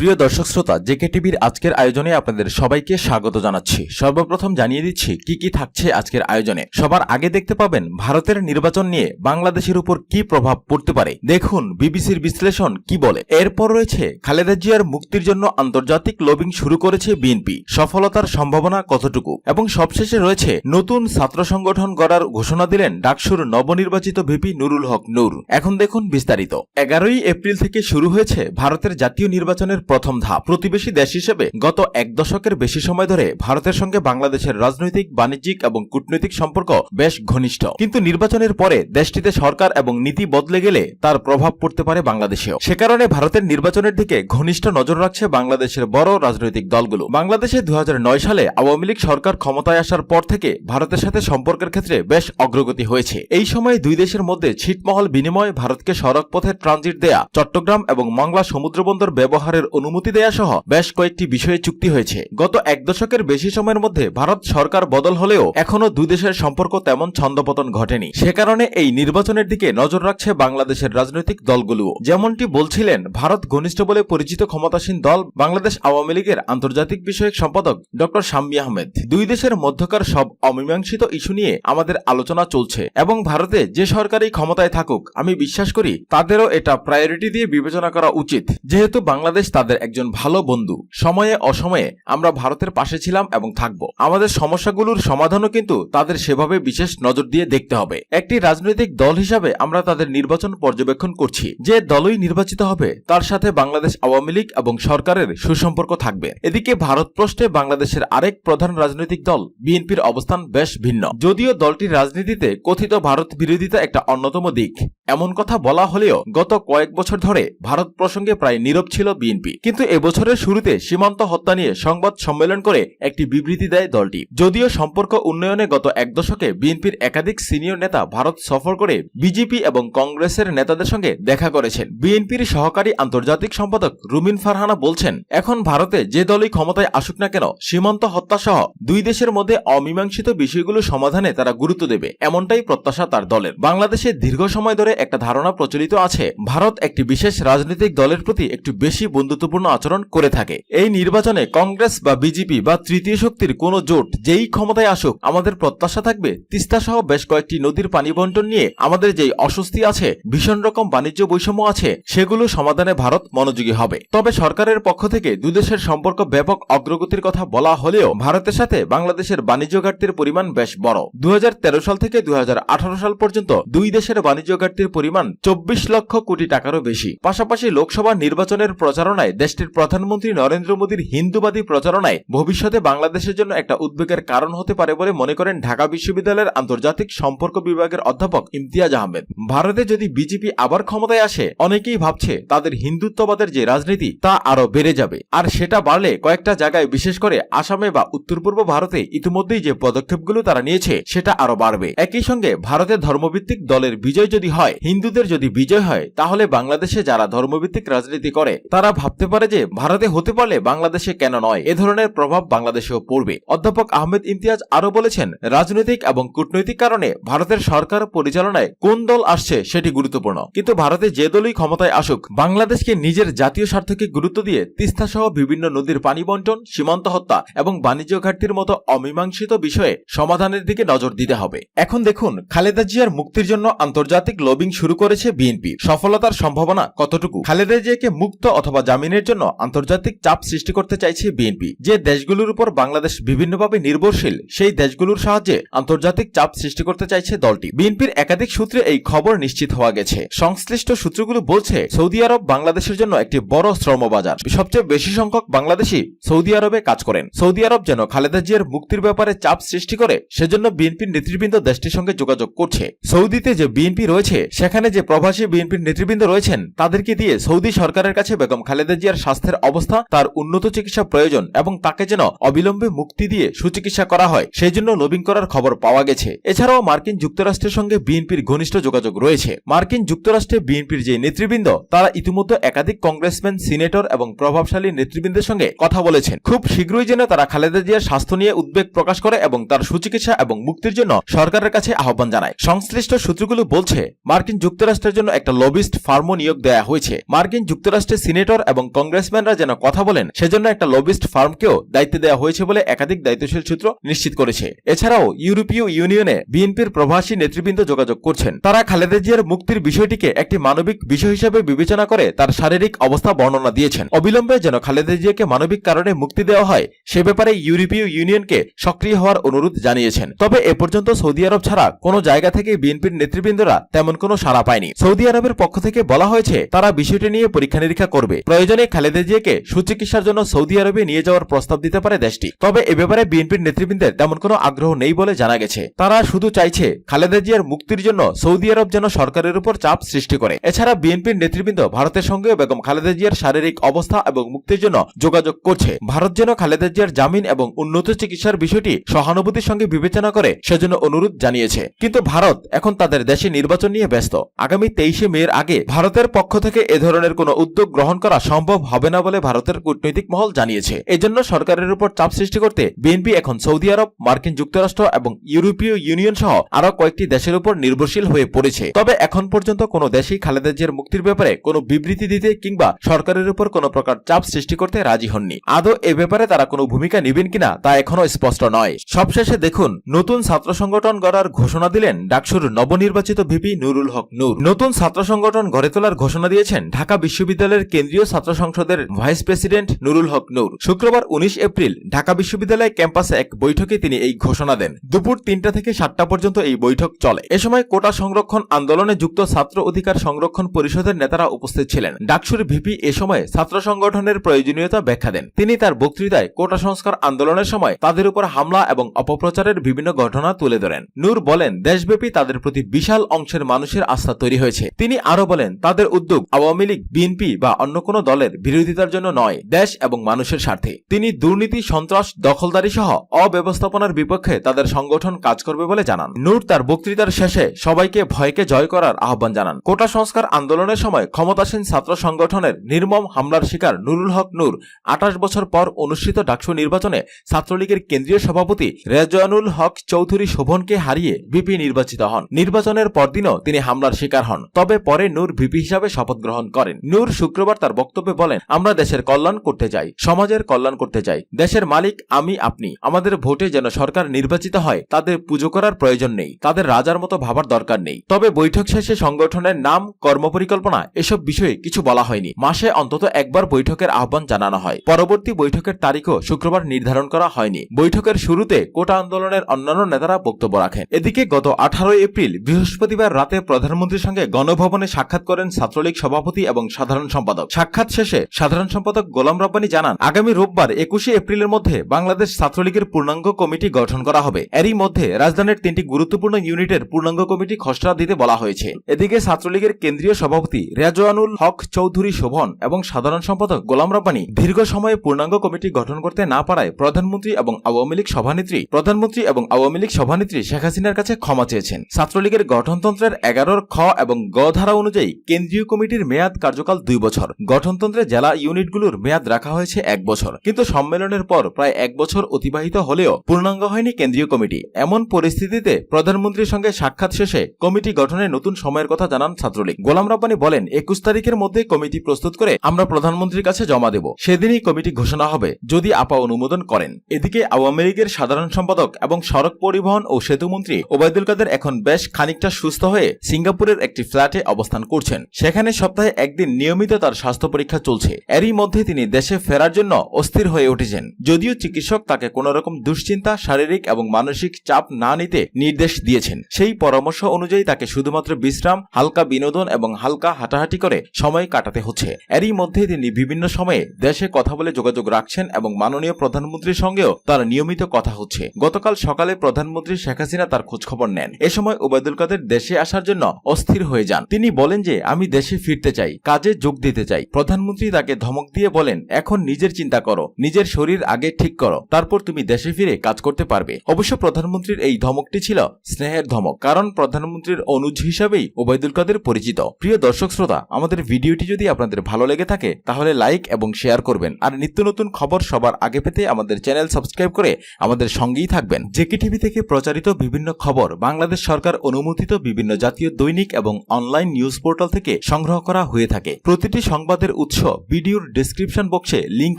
প্রিয় দর্শক শ্রোতা, জেকে টিভির আজকের আয়োজনে আপনাদের সবাইকে স্বাগত জানাচ্ছি। সর্বপ্রথম জানিয়ে দিচ্ছি, কি কি থাকছে আজকের আয়োজনে? সবার আগে দেখতে পাবেন, ভারতের নির্বাচন নিয়ে বাংলাদেশের উপর কি প্রভাব পড়তে পারে? দেখুন, বিবিসির বিশ্লেষণ কি বলে? এরপর রয়েছে, খালেদা জিয়ার মুক্তির জন্য আন্তর্জাতিক লবিং শুরু করেছে বিএনপি। সফলতার সম্ভাবনা কতটুকু? এবং সবশেষে রয়েছে, নতুন ছাত্র সংগঠন গড়ার ঘোষণা দিলেন ডাকসুর নবনির্বাচিত ভিপি নুরুল হক নূর। এখন দেখুন বিস্তারিত। এগারোই এপ্রিল থেকে শুরু হয়েছে ভারতের জাতীয় নির্বাচনের প্রথম ধাপ। প্রতিবেশী দেশ হিসেবে গত এক দশকের বেশি সময় ধরে ভারতের সঙ্গে বাংলাদেশের রাজনৈতিক, বাণিজ্যিক এবং কূটনৈতিক সম্পর্ক বেশ ঘনিষ্ঠ। কিন্তু নির্বাচনের পরে দেশটিতে সরকার এবং নীতি বদলে গেলে তার প্রভাব পড়তে পারে বাংলাদেশেও। সে কারণে ভারতের নির্বাচনের দিকে ঘনিষ্ঠ নজর রাখছে বাংলাদেশের বড় রাজনৈতিক দলগুলো। বাংলাদেশে দু হাজার নয় সালে আওয়ামী লীগ সরকার ক্ষমতায় আসার পর থেকে ভারতের সাথে সম্পর্কের ক্ষেত্রে বেশ অগ্রগতি হয়েছে। এই সময় দুই দেশের মধ্যে ছিটমহল বিনিময়ে ভারতকে সড়ক পথে ট্রানজিট দেয়া চট্টগ্রাম এবং মংলা সমুদ্রবন্দর ব্যবহারের অনুমতি দেয়া সহ বেশ কয়েকটি বিষয়ে চুক্তি হয়েছে। গত এক দশকের বেশি সময়ের মধ্যে ভারত সরকার বদল হলেও এখনও দুই দেশের সম্পর্ক তেমন ছন্দপতন ঘটেনি। সে কারণে এই নির্বাচনের দিকে নজর রাখছে বাংলাদেশের রাজনৈতিক দলগুলো যেমনটি বলছিলেন, ভারত ঘনিষ্ঠ বলে পরিচিত ক্ষমতাসীন দল বাংলাদেশ আওয়ামী লীগের আন্তর্জাতিক বিষয়ক সম্পাদক ড শাম্মী আহমেদ। দুই দেশের মধ্যকার সব অমীমাংসিত ইস্যু নিয়ে আমাদের আলোচনা চলছে এবং ভারতে যে সরকারই ক্ষমতায় থাকুক, আমি বিশ্বাস করি তাদেরও এটা প্রায়োরিটি দিয়ে বিবেচনা করা উচিত। যেহেতু বাংলাদেশ তাদের একজন ভালো বন্ধু। সময়ে অসময়ে আমরা ভারতের পাশে ছিলাম এবং থাকব। আমাদের সমস্যাগুলোর সমাধানও কিন্তু তাদের সেভাবে বিশেষ নজর দিয়ে দেখতে হবে। একটি রাজনৈতিক দল হিসাবে আমরা তাদের নির্বাচন পর্যবেক্ষণ করছি। যে দলই নির্বাচিত হবে, তার সাথে বাংলাদেশ আওয়ামী লীগ এবং সরকারের সুসম্পর্ক থাকবে। এদিকে ভারত প্রশ্নে বাংলাদেশের আরেক প্রধান রাজনৈতিক দল, বিএনপির অবস্থান বেশ ভিন্ন। যদিও দলটির রাজনীতিতে কথিত ভারত বিরোধিতা একটা অন্যতম দিক। এমন কথা বলা হলেও গত কয়েক বছর ধরে ভারত প্রসঙ্গে প্রায় নীরব ছিল বিএনপি। কিন্তু এবছরের শুরুতে সীমান্ত হত্যা নিয়ে সংবাদ সম্মেলন করে একটি বিবৃতি দেয় দলটি। যদিও সম্পর্ক উন্নয়নে গত এক দশকে বিএনপির একাধিক সিনিয়র নেতা ভারত সফর করে বিজেপি এবং কংগ্রেসের নেতাদের সঙ্গে দেখা করেছেন। বিএনপির সহকারী আন্তর্জাতিক সম্পাদক রুমিন ফারহানা বলছেন, এখন ভারতে যে দলই ক্ষমতায় আসুক না কেন, সীমান্ত হত্যা সহ দুই দেশের মধ্যে অমীমাংসিত বিষয়গুলো সমাধানে তারা গুরুত্ব দেবে। এমনটাই প্রত্যাশা তার দলের। বাংলাদেশে দীর্ঘ সময় ধরে একটা ধারণা প্রচলিত আছে। ভারত একটি বিশেষ রাজনৈতিক দলের প্রতি একটু বেশি বন্ধুত্বপূর্ণ আচরণ করে থাকে। এই নির্বাচনে কংগ্রেস বা বিজেপি বা তৃতীয় শক্তির কোনো জোট যেই ক্ষমতায় আসুক, আমাদের প্রত্যাশা থাকবে তিস্তা সহ বেশ কয়েকটি নদীর পানি বন্টন নিয়ে আমাদের যেই অস্বস্তি আছে, ভীষণ রকম বাণিজ্য বৈষম্য আছে, সেগুলো সমাধানে ভারত মনোযোগী হবে। তবে সরকারের পক্ষ থেকে দুদেশের সম্পর্ক ব্যাপক অগ্রগতির কথা বলা হলেও ভারতের সাথে বাংলাদেশের বাণিজ্য ঘাটতির পরিমাণ বেশ বড়। দু হাজার তেরো সাল থেকে দু হাজার আঠারো সাল পর্যন্ত দুই দেশের বাণিজ্য ঘাটতির পরিমাণ চব্বিশ লক্ষ কোটি টাকারও বেশি। পাশাপাশি লোকসভা নির্বাচনের প্রচারণায় দেশটির প্রধানমন্ত্রী নরেন্দ্র মোদীর হিন্দুবাদী প্রচারণায় ভবিষ্যতে বাংলাদেশের জন্য একটা উদ্বেগের কারণ হতে পারে বলে মনে করেন ঢাকা বিশ্ববিদ্যালয়ের আন্তর্জাতিক সম্পর্ক বিভাগের অধ্যাপক ইমতিয়াজ আহমেদ। ভারতে যদি বিজেপি আবার ক্ষমতায় আসে, অনেকেই ভাবছে তাদের হিন্দুত্ববাদের যে রাজনীতি, তা আরও বেড়ে যাবে। আর সেটা বাড়লে কয়েকটা জায়গায় বিশেষ করে আসামে বা উত্তর পূর্ব ভারতে ইতিমধ্যেই যে পদক্ষেপগুলো তারা নিয়েছে, সেটা আরও বাড়বে। একই সঙ্গে ভারতের ধর্মভিত্তিক দলের বিজয় যদি হয় হিন্দুদের যদি বিজয় হয়, তাহলে বাংলাদেশে যারা ধর্মভিত্তিক রাজনীতি করে, তারা ভাবতে পারে যে ভারতে হতে পারলে বাংলাদেশে কেন নয়। এ ধরনের প্রভাব বাংলাদেশেও পড়বে। অধ্যাপক আহমেদ ইমতিয়াজ আরও বলেছেন, রাজনৈতিক এবং কূটনৈতিক কারণে ভারতের সরকার পরিচালনায় কোন দল আসছে সেটি গুরুত্বপূর্ণ। কিন্তু ভারতে যে দলই ক্ষমতায় আসুক, বাংলাদেশকে নিজের জাতীয় স্বার্থকে গুরুত্ব দিয়ে তিস্তা সহ বিভিন্ন নদীর পানি বন্টন, সীমান্ত হত্যা এবং বাণিজ্য ঘাটতির মতো অমীমাংসিত বিষয়ে সমাধানের দিকে নজর দিতে হবে। এখন দেখুন, খালেদা জিয়ার মুক্তির জন্য আন্তর্জাতিক লবিং শুরু করেছে বিএনপি। সফলতার সম্ভাবনা কতটুকু? খালেদা জিয়াকে মুক্ত অথবা জামিনের জন্য আন্তর্জাতিক চাপ সৃষ্টি করতে চাইছে বিএনপি। যে দেশগুলোর উপর বাংলাদেশ বিভিন্নভাবে নির্ভরশীল, সেই দেশগুলোর সাহায্যে আন্তর্জাতিক চাপ সৃষ্টি করতে চাইছে দলটি। বিএনপির একাধিক সূত্রে এই খবর নিশ্চিত হওয়া গেছে। সংশ্লিষ্ট সূত্রগুলো বলছে, সৌদি আরব বাংলাদেশের জন্য একটি বড় শ্রমবাজার। সবচেয়ে বেশি সংখ্যক বাংলাদেশি সৌদি আরবে কাজ করেন। সৌদি আরব যেন খালেদা জিয়ার মুক্তির ব্যাপারে চাপ সৃষ্টি করে, সেজন্য বিএনপির নেতৃবৃন্দ দেশটির সঙ্গে যোগাযোগ করছে। সৌদিতে যে বিএনপি রয়েছে সেখানে যে প্রবাসী বিএনপির নেতৃবৃন্দ রয়েছেন, তাদেরকে দিয়ে সৌদি সরকারের কাছে বেগম খালেদা জিয়ার স্বাস্থ্যের অবস্থা, তার উন্নত চিকিৎসা প্রয়োজন এবং তাকে যেন অবিলম্বে মুক্তি দিয়ে সুচিকিৎসা করা হয়, সেই জন্য লবিং করার খবর পাওয়া গেছে। এছাড়াও মার্কিন যুক্তরাষ্ট্রের সঙ্গে বিএনপির ঘনিষ্ঠ যোগাযোগ রয়েছে। মার্কিন যুক্তরাষ্ট্রে বিএনপির যে নেতৃবৃন্দ, তারা ইতিমধ্যে একাধিক কংগ্রেসম্যান, সিনেটর এবং প্রভাবশালী নেতৃবৃন্দের সঙ্গে কথা বলেছেন। খুব শীঘ্রই যেন তারা খালেদা জিয়ার স্বাস্থ্য নিয়ে উদ্বেগ প্রকাশ করে এবং তার সুচিকিৎসা এবং মুক্তির জন্য সরকারের কাছে আহ্বান জানায়। সংশ্লিষ্ট সূত্রগুলো বলছে মার্কিন যুক্তরাষ্ট্রের জন্য একটা লবিস্ট ফার্মও নিয়োগ দেওয়া হয়েছে। মার্কিন যুক্তরাষ্ট্রের সিনেটর এবং কংগ্রেসম্যানরা যেন কথা বলেন, সেজন্য একটা লবিস্ট ফার্মকেও দায়িত্ব দেওয়া হয়েছে বলে একাধিক দায়িত্বশীল সূত্র নিশ্চিত করেছে। এছাড়াও ইউরোপীয় ইউনিয়নে বিএনপির প্রবাসী নেতৃবৃন্দ যোগাযোগ করছেন। তারা খালেদা জিয়ার মুক্তির বিষয়টিকে একটি মানবিক বিষয় হিসেবে বিবেচনা করে তার শারীরিক অবস্থা বর্ণনা দিয়েছেন। অবিলম্বে যেন খালেদা জিয়াকে মানবিক কারণে মুক্তি দেওয়া হয়, সে ব্যাপারে ইউরোপীয় ইউনিয়নকে সক্রিয় হওয়ার অনুরোধ জানিয়েছেন। তবে এ পর্যন্ত সৌদি আরব ছাড়া কোনো জায়গা থেকে বিএনপির নেতৃবৃন্দরা তেমন কোনো সাড়া পায়নি। সৌদি আরবের পক্ষ থেকে বলা হয়েছে, তারা বিষয়টি নিয়ে পরীক্ষা নিরীক্ষা করবে। প্রয়োজনে খালেদা জিয়াকে সুচিকিৎসার জন্য সৌদি আরবে নিয়ে যাওয়ার প্রস্তাব দিতে পারে দেশটি। তবে এ ব্যাপারে বিএনপির নেতৃবৃন্দের তেমন কোনো আগ্রহ নেই বলে জানা গেছে। তারা শুধু চাইছে, খালেদা জিয়ার মুক্তির জন্য সৌদি আরব যেন সরকারের উপর চাপ সৃষ্টি করে। এছাড়া বিএনপির নেতৃবৃন্দ ভারতের সঙ্গেও বেগম খালেদা জিয়ার শারীরিক অবস্থা এবং মুক্তির জন্য যোগাযোগ করছে। ভারত যেন খালেদা জিয়ার জামিন এবং উন্নত চিকিৎসার বিষয়টি সহানুভূতির সঙ্গে বিবেচনা করে সেজন্য অনুরোধ জানিয়েছে। কিন্তু ভারত এখন তাদের দেশে নির্বাচন নিয়ে ব্যস্ত। আগামী তেইশে মের আগে ভারতের পক্ষ থেকে এ ধরনের কোনো উদ্যোগ গ্রহণ করা সম্ভব হবে না বলে ভারতের কূটনৈতিক মহল জানিয়েছে। এজন্য সরকারের উপর চাপ সৃষ্টি করতে বিএনপি এখন সৌদি আরব, মার্কিন যুক্তরাষ্ট্র এবং ইউরোপীয় ইউনিয়ন সহ আরও কয়েকটি দেশের উপর নির্ভরশীল হয়ে পড়েছে। তবে এখন পর্যন্ত কোনো দেশই খালেদা জিয়ার মুক্তির ব্যাপারে কোনো বিবৃতি দিতে কিংবা সরকারের উপর কোনো প্রকার চাপ সৃষ্টি করতে রাজি হননি। আদৌ এ ব্যাপারে তারা কোনো ভূমিকা নেবেন কিনা তা এখনও স্পষ্ট নয়। সবশেষে দেখুন, নতুন ছাত্র সংগঠন গড়ার ঘোষণা দিলেন ডাকসুর নবনির্বাচিত ভিপি নুরুল হক নূর। নতুন ছাত্র সংগঠন গড়ে তোলার ঘোষণা দিয়েছেন ঢাকা বিশ্ববিদ্যালয়ের কেন্দ্রীয় ছাত্র সংসদের ভাইস প্রেসিডেন্ট নুরুল হক নূর। শুক্রবার উনিশ এপ্রিল ঢাকা বিশ্ববিদ্যালয় ক্যাম্পাসে এক বৈঠকে তিনি এই ঘোষণা দেন। দুপুর তিনটা থেকে সাতটা পর্যন্ত এই বৈঠক চলে। এ সময় কোটা সংরক্ষণ আন্দোলনে যুক্ত ছাত্র অধিকার সংরক্ষণ পরিষদের নেতারা উপস্থিত ছিলেন। ডাকসুর ভিপি এ সময় ছাত্র সংগঠনের প্রয়োজনীয়তা ব্যাখ্যা দেন। তিনি তার বক্তৃতায় কোটা সংস্কার আন্দোলনের সময় তাদের উপর হামলা এবং অপপ্রচারের বিভিন্ন ঘটনা তুলে ধরেন। নূর বলেন, দেশব্যাপী তাদের প্রতি বিশাল অংশের মানুষের আস্থা তৈরি হয়েছে। তিনি আরও বলেন, তাদের উদ্যোগ আওয়ামী লীগ, বিএনপি বা অন্য কোনো দলের বিরোধিতার জন্য নয়, দেশ এবং মানুষের স্বার্থে। তিনি দুর্নীতি, সন্ত্রাস, দখলদারি সহ অব্যবস্থাপনার বিপক্ষে তাদের সংগঠন কাজ করবে বলে জানান। নূর তার বক্তৃতার শেষে সবাইকে ভয়কে জয় করার আহ্বান জানান। কোটা সংস্কার আন্দোলনের সময় ক্ষমতাসীন ছাত্র সংগঠনের নির্মম হামলার শিকার নুরুল হক নূর আঠাশ বছর পর অনুষ্ঠিত ডাকসু নির্বাচনে ছাত্রলীগের কেন্দ্রীয় সভাপতি রেজওয়ানুল হক চৌধুরী শোভনকে হারিয়ে বিপি নির্বাচিত হন। নির্বাচনের পরদিনও তিনি হামলার শিকার হন। তবে পরে নূর ভিপি হিসাবে শপথ গ্রহণ করেন। নূর শুক্রবার তার বক্তব্যে বলেন, আমরা দেশের কল্যাণ করতে চাই, সমাজের কল্যাণ করতে চাই। দেশের মালিক আমি, আপনি। আমাদের ভোটে যেন সরকার নির্বাচিত হয়, তাদের পুজো করার প্রয়োজন নেই। তাদের রাজার মতো ভাবার দরকার নেই। তবে বৈঠক শেষে সংগঠনের নাম, কর্মপরিকল্পনা, এসব বিষয়ে কিছু বলা হয়নি। মাসে অন্তত একবার বৈঠকের আহ্বান জানানো হয়। পরবর্তী বৈঠকের তারিখও শুক্রবার নির্ধারণ করা হয়নি। বৈঠকের শুরুতে কোটা আন্দোলনের অন্যান্য নেতারা বক্তব্য রাখেন। এদিকে গত আঠারোই এপ্রিল বৃহস্পতিবার রাতে প্রধানমন্ত্রীর সঙ্গে গণভবনে সাক্ষাৎ করেন ছাত্রলীগ সভাপতি এবং সাধারণ সম্পাদক। সাক্ষাৎ শেষে সাধারণ সম্পাদক গোলাম রব্বানী জানান, আগামী রোববার একুশে এপ্রিলের মধ্যে বাংলাদেশ ছাত্রলীগের পূর্ণাঙ্গ কমিটি গঠন করা হবে। এরই মধ্যে রাজধানীর তিনটি গুরুত্বপূর্ণ ইউনিটের পূর্ণাঙ্গ কমিটি খসড়া দিতে বলা হয়েছে। এদিকে ছাত্রলীগের কেন্দ্রীয় সভাপতি রেজওয়ানুল হক চৌধুরী শোভন এবং সাধারণ সম্পাদক গোলাম রব্বানী দীর্ঘ সময়ে পূর্ণাঙ্গ কমিটি গঠন করতে না পারায় প্রধানমন্ত্রী এবং আওয়ামী লীগ সভানেত্রী, প্রধানমন্ত্রী এবং আওয়ামী লীগ সভানেত্রী শেখ হাসিনার কাছে ক্ষমা চেয়েছেন। ছাত্রলীগের গঠনতন্ত্রের এগারোর খ এবং গ ধারা অনুযায়ী কেন্দ্রীয় কমিটির মেয়াদ কার্যকাল দুই বছর। গঠনতন্ত্রে জেলা ইউনিটগুলোর মেয়াদ রাখা হয়েছে এক বছর। কিন্তু সম্মেলনের পর প্রায় এক বছর অতিবাহিত হলেও পূর্ণাঙ্গ হয়নি কেন্দ্রীয় কমিটি। এমন পরিস্থিতিতে প্রধানমন্ত্রীর সঙ্গে সাক্ষাৎ শেষে কমিটি গঠনের নতুন সময়ের কথা জানান ছাত্রলীগ। গোলাম রব্বানী বলেন, একুশ তারিখের মধ্যে কমিটি প্রস্তুত করে আমরা প্রধানমন্ত্রীর কাছে জমা দেব। সেদিনই কমিটি ঘোষণা হবে, যদি আপা অনুমোদন করেন। এদিকে আওয়ামী লীগের সাধারণ সম্পাদক এবং সড়ক পরিবহন ও সেতুমন্ত্রী ওবায়দুল কাদের এখন বেশ খানিকটা সুস্থ হয়ে সিঙ্গাপুরের একটি ফ্ল্যাটে অবস্থান করছেন। সেখানে সপ্তাহে একদিন নিয়মিত তার স্বাস্থ্য পরীক্ষা চলছে। এরই মধ্যে তিনি দেশে ফেরার জন্য অস্থির হয়ে উঠেছেন। যদিও চিকিৎসক তাকে কোন রকম দুশ্চিন্তা, শারীরিক এবং মানসিক চাপ না নিতে নির্দেশ দিয়েছেন। সেই পরামর্শ অনুযায়ী তাকে শুধুমাত্র বিশ্রাম, হালকা বিনোদন এবং হালকা হাঁটাহাঁটি করে সময় কাটাতে হচ্ছে। এরই মধ্যে তিনি বিভিন্ন সময়ে দেশে কথা বলে যোগাযোগ রাখছেন এবং মাননীয় প্রধানমন্ত্রীর সঙ্গেও তার নিয়মিত কথা হচ্ছে। গতকাল সকালে প্রধানমন্ত্রী শেখ হাসিনা তার খোঁজখবর নেন। এ সময় ওবায়দুল কাদের দেশে আসার জন্য অস্থির হয়ে যান। তিনি বলেন যে, আমি দেশে ফিরতে চাই, কাজে যোগ দিতে চাই। প্রধানমন্ত্রী তাকে ধমক দিয়ে বলেন, এখন নিজের চিন্তা করো, নিজের শরীর আগে ঠিক করো, তারপর তুমি দেশে ফিরে কাজ করতে পারবে। অবশ্য প্রধানমন্ত্রীর এই ধমকটি ছিল স্নেহের ধমক, কারণ প্রধানমন্ত্রীর অনুজ হিসাবেই ওবায়দুল কাদের পরিচিত। প্রিয় দর্শক শ্রোতা, আমাদের ভিডিওটি যদি আপনাদের ভালো লেগে থাকে, তাহলে লাইক এবং শেয়ার করবেন। আর নিত্য নতুন খবর সবার আগে পেতে আমাদের চ্যানেল সাবস্ক্রাইব করে আমাদের সঙ্গেই থাকবেন। জেকে টিভি থেকে প্রচারিত বিভিন্ন খবর, বাংলাদেশ সরকার অনুমোদিত বিভিন্ন জাতীয় জাতীয় দৈনিক এবং অনলাইন নিউজ পোর্টাল থেকে সংগ্রহ করা হয়ে থাকে। প্রতিটি সংবাদের উৎস ভিডিওর ডিসক্রিপশন বক্সে লিঙ্ক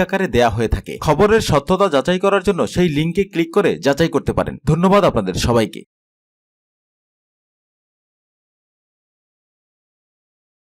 আকারে দেয়া হয়ে থাকে। খবরের সত্যতা যাচাই করার জন্য সেই লিঙ্কে ক্লিক করে যাচাই করতে পারেন। ধন্যবাদ আপনাদের সবাইকে।